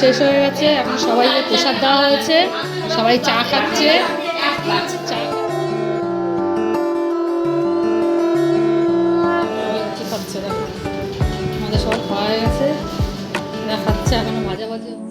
শেষ হয়ে গেছে, এখন সবাইকে প্রসাদ দেওয়া হয়েছে, সবাই চা খাচ্ছে। খাচ্ছে আমাদের সব খাওয়া হয়ে গেছে। খাচ্ছে এখনও ভাজা ভাজা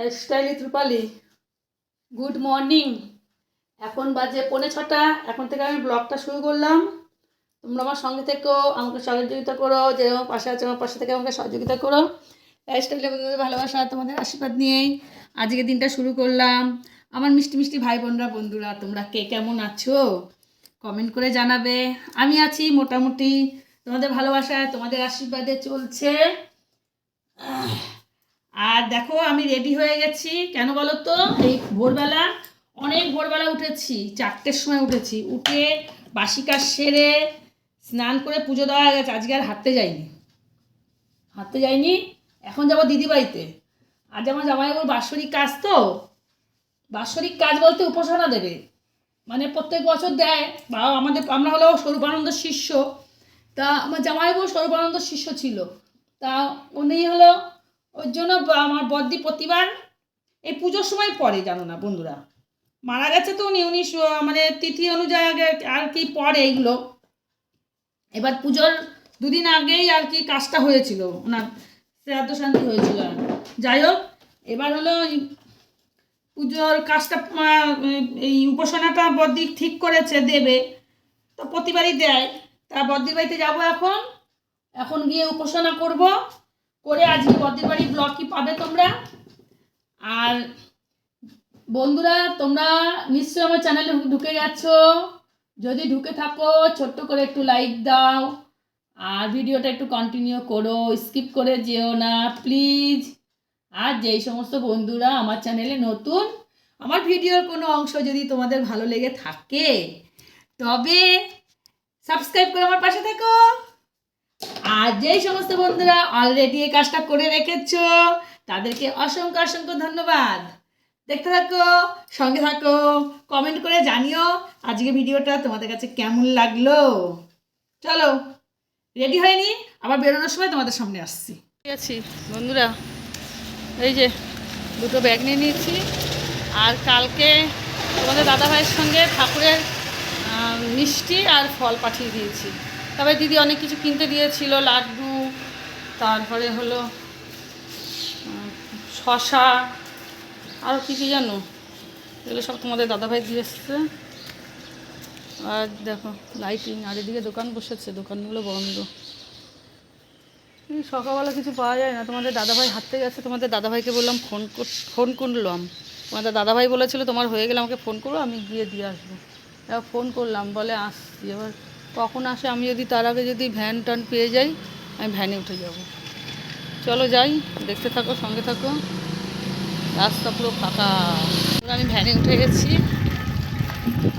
লাইফস্টাইলি ত্রিপালি গুড মর্নিং এখন বাজে পৌনে ছটা। এখন থেকে আমি ব্লগটা শুরু করলাম। তোমরা আমার সঙ্গে থেকেও আমাকে সহযোগিতা করো, যে আমার পাশে আছে আমার পাশে থেকে আমাকে সহযোগিতা করো। লাইফস্টাইলে তোমাদের ভালোবাসা, তোমাদের আশীর্বাদ নিয়েই আজকে দিনটা শুরু করলাম। আমার মিষ্টি মিষ্টি ভাই বোনরা, বন্ধুরা, তোমরা কে কেমন আছো? কমেন্ট করে জানাবে। আমি আছি মোটামুটি। তোমাদের ভালোবাসায়, তোমাদের আশীর্বাদে চলছে। আর দেখো, আমি রেডি হয়ে গেছি। কেন বলো তো এই ভোরবেলা, অনেক ভোরবেলা উঠেছি, চারটের সময় উঠেছি। উঠে বাসি কাজ সেরে স্নান করে পুজো দেওয়া হয়ে গেছে। আজকে আর হাঁটতে যাইনি। হাঁটতে যাইনি, এখন যাব দিদি বাড়িতে। আজ আমার জামাইবাবুর বাৎসরিক কাজ তো। বাৎসরিক কাজ বলতে উপাসনা দেবে। মানে প্রত্যেক বছর দেয়। বা আমাদের, আমরা হলো স্বরূপানন্দ শিষ্য। তা আমার জামাইবাবু স্বরূপানন্দ শিষ্য ছিল। তা উনি হলো ওর জন্য আমার প্রতিবার এই পুজোর সময় পড়ে জানো না, বন্ধুরা। মারা গেছে তো উনি উনি মানে তিথি অনুযায়ী আগে আর কি পড়ে এইগুলো এবার পুজোর দুদিন আগেই আর কি কাজটা হয়েছিল, ওনার শ্রাদ্ধ শান্তি হয়েছিল যাই হোক, এবার হলো পুজোর কাজটা এই উপাসনাটা বদ্দি ঠিক করেছে, দেবে। তো প্রতিবারই দেয়। তা বদ্দির বাড়িতে যাব এখন। এখন গিয়ে উপাসনা করব। করে আজকে বদ্দির বাড়ি ব্লগ কি পাবে তোমরা? আর বন্ধুরা, তোমরা নিশ্চয়ই আমার চ্যানেলে ঢুকে গেছো। যদি ঢুকে থাকো, ছোট্ট করে একটু লাইক দাও। আর ভিডিওটা একটু কন্টিনিউ করো স্কিপ করে যেও না প্লিজ আর যেই সমস্ত বন্ধুরা আমার চ্যানেলে নতুন, আমার ভিডিওর কোনো অংশ যদি তোমাদের ভালো লেগে থাকে, তবে সাবস্ক্রাইব করে আমার পাশে থেকো। আর যেই সমস্ত বন্ধুরা অলরেডি এই কাজটা করে রেখেছ, তাদেরকে অসংখ্য অসংখ্য ধন্যবাদ। দেখতে থাকো, সঙ্গে থাকো কমেন্ট করে জানিও আজকে ভিডিওটা তোমাদের কাছে কেমন লাগল। চলো রেডি হয়নি, আবার বেরোনোর সময় তোমাদের সামনে আসছি। ঠিক আছে, বন্ধুরা, এই যে দুটো ব্যাগ নিয়ে নিয়েছি, আর কালকে তোমাদের দাদাভাইয়ের সঙ্গে ঠাকুরের মিষ্টি আর ফল পাঠিয়ে দিয়েছি। তবে দিদি অনেক কিছু কিনতে দিয়েছিল, লাড্ডু, তারপরে হলো শশা আরও কী কী জানো? এগুলো সব তোমাদের দাদাভাই দিয়ে এসছে। আর দেখো লাইটিং আর এদিকে দোকান বসেছে, দোকানগুলো বন্ধ। সকালবেলা কিছু পাওয়া যায় না। তোমাদের দাদাভাই হাঁটতে গেছে, তোমাদের দাদাভাইকে বললাম, ফোন ফোন করলাম। তোমাদের দাদাভাই বলেছিল, তোমার হয়ে গেলে আমাকে ফোন করো, আমি গিয়ে দিয়ে আসব। এবার ফোন করলাম, বলে আসছি। এবার কখন আসে আমি যদি তার আগে যদি ভ্যান ট্যান পেয়ে যাই, আমি ভ্যানে উঠে যাব। চলো যাই, দেখতে থাকো, সঙ্গে থাকো। রাস্তা পুরো ফাঁকা। আমি ভ্যানে উঠে গেছি।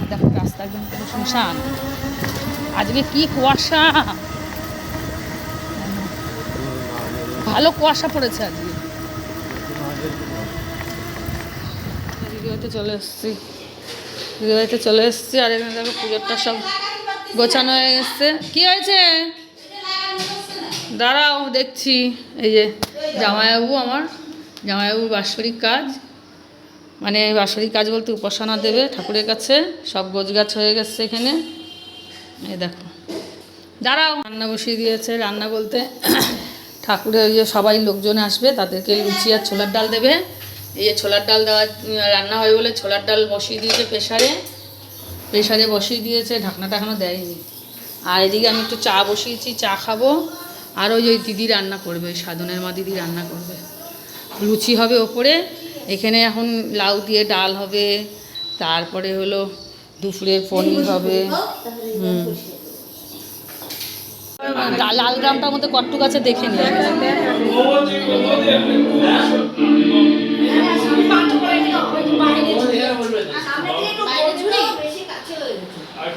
দেখো, রাস্তা একদম পুরো শুনশান আজকে কি কুয়াশা! ভালো কুয়াশা পড়েছে আজকে। দিদিবাড়িতে চলে এসেছি। দিদিবাড়িতে চলে এসেছি, আর এখানে দেখো পুজোরটা সব গোছানো হয়ে গেছে। কি হয়েছে? দাঁড়াও, দেখছি। এই যে জামাইবাবু আমার, জামাইবাবুর বাৎসরিক কাজ। মানে বাৎসরিক কাজ বলতে উপাসনা দেবে ঠাকুরের কাছে। সব গোছগাছ হয়ে গেছে এখানে। এই দেখো। দাঁড়াও। রান্না বসিয়ে দিয়েছে। রান্না বলতে ঠাকুরের যে সবাই লোকজন আসবে, তাদেরকে লুচি আর ছোলার ডাল দেবে। এই যে ছোলার ডাল দেওয়া, রান্না হয় বলে ছোলার ডাল বসিয়ে দিয়েছে প্রেশারে প্রেশারে বসিয়ে দিয়েছে, ঢাকনাটা এখনও দেয়নি। আর এদিকে আমি একটু চা বসিয়েছি, চা খাব। আর ওই ওই দিদি রান্না করবে, ওই সাধনের মা দিদি রান্না করবে। লুচি হবে ওপরে, এখানে এখন লাউ দিয়ে ডাল হবে, তারপরে হলো দুপুরে পনির হবে। লাল গ্রামটার মধ্যে কট্টু আছে, দেখে নি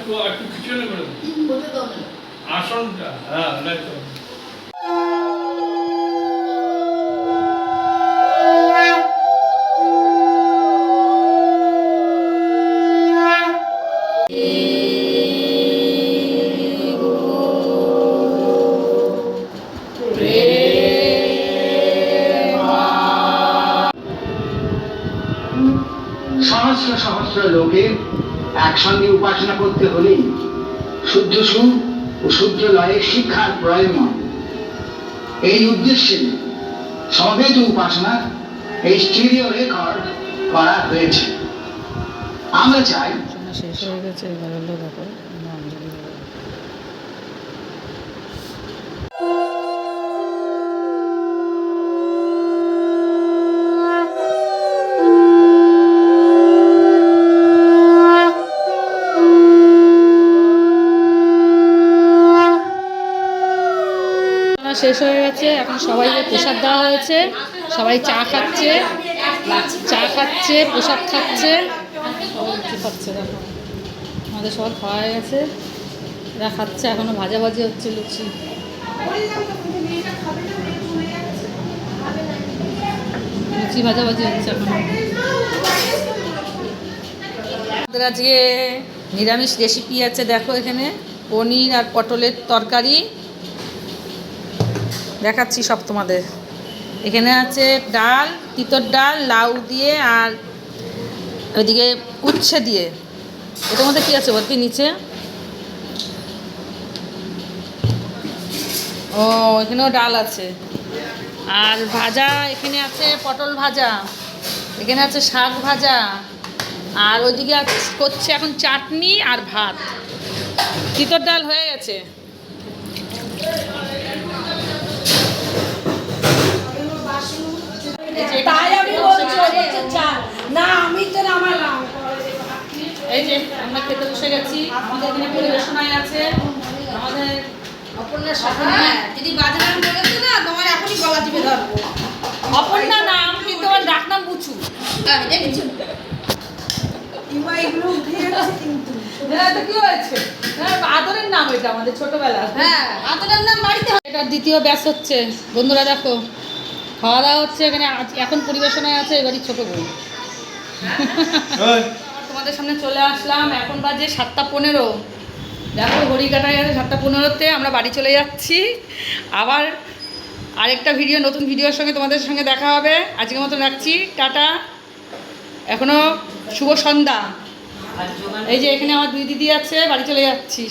একটু একটু পিছনে করে আসনটা হ্যাঁ সহস্র সহস্র লোকের একসঙ্গে উপাসনা করতে হলেই সূর্য সুর ও সূর্য লয়ের শিক্ষার প্রয়োজন এই উদ্দেশ্যে সমবেত উপাসনা এই স্টিরিও রেকর্ড করা হয়েছে। আমরা চাই শেষ হয়ে গেছে, এবার দেখো অঞ্জলি দেবো। রান্না শেষ হয়ে গেছে, এখন সবাইকে প্রসাদ দেওয়া হয়েছে। সবাই চা খাচ্ছে চা খাচ্ছে, প্রসাদ খাচ্ছে। লুচি খাচ্ছে দেখো? আমাদের সবার খাওয়া হয়ে গেছে। এরা খাচ্ছে, এখনও ভাজাভাজি হচ্ছে লুচি। লুচি ভাজাভাজি হচ্ছে এখন। আজকে নিরামিষ রেসিপি আছে, দেখো এখানে। পনির আর পটলের তরকারি। দেখাচ্ছি সব তোমাদের। এখানে আছে ডাল, তিতর ডাল, লাউ দিয়ে আর ওইদিকে উচ্ছে দিয়ে। এটার মধ্যে কী আছে বলতে নিচে? ও, এখানেও ডাল আছে। আর ভাজা, এখানে আছে পটল ভাজা, এখানে আছে শাক ভাজা, আর ওইদিকে করছে এখন চাটনি আর ভাত। তিতর ডাল হয়ে গেছে এই যে তাই আমি বলছি চাল। না আমি তো নামালাম এই যে আমরা খেতে বসে গেছি। আমাদের এখানে পরিবেশনায় আছে। আমাদের অপর্ণা শাসন যদি বাজারে বলেছে না তোমার এখনই গলা টিপে ধরবো। অপর্ণা নাম কিন্তু আমার ডাক নাম বুচু আমি দেখেছি। এগুলো দিয়েছে কিন্তু। এটা তো কি হয়েছে? হ্যাঁ, আদরের নাম এটা আমাদের ছোটবেলা হ্যাঁ আতটার নাম বাড়িতে দ্বিতীয় ব্যাস হচ্ছে। বন্ধুরা দেখো খাওয়া দাওয়া হচ্ছে এখানে আজ- এখন পরিবেশনায় আছে এবারই ছোট বই তোমাদের সামনে চলে আসলাম এখন বাজে সাতটা পনেরো। দেখো ঘড়ি কাটা গেছে সাতটা পনেরোতে আমরা বাড়ি চলে যাচ্ছি। আবার আরেকটা ভিডিও নতুন ভিডিওর সঙ্গে তোমাদের সঙ্গে দেখা হবে। আজকের মতো রাখছি টাটা। এখনও শুভ সন্ধ্যা। এই যে এখানে আমার দুই দিদি আছে বাড়ি চলে যাচ্ছি।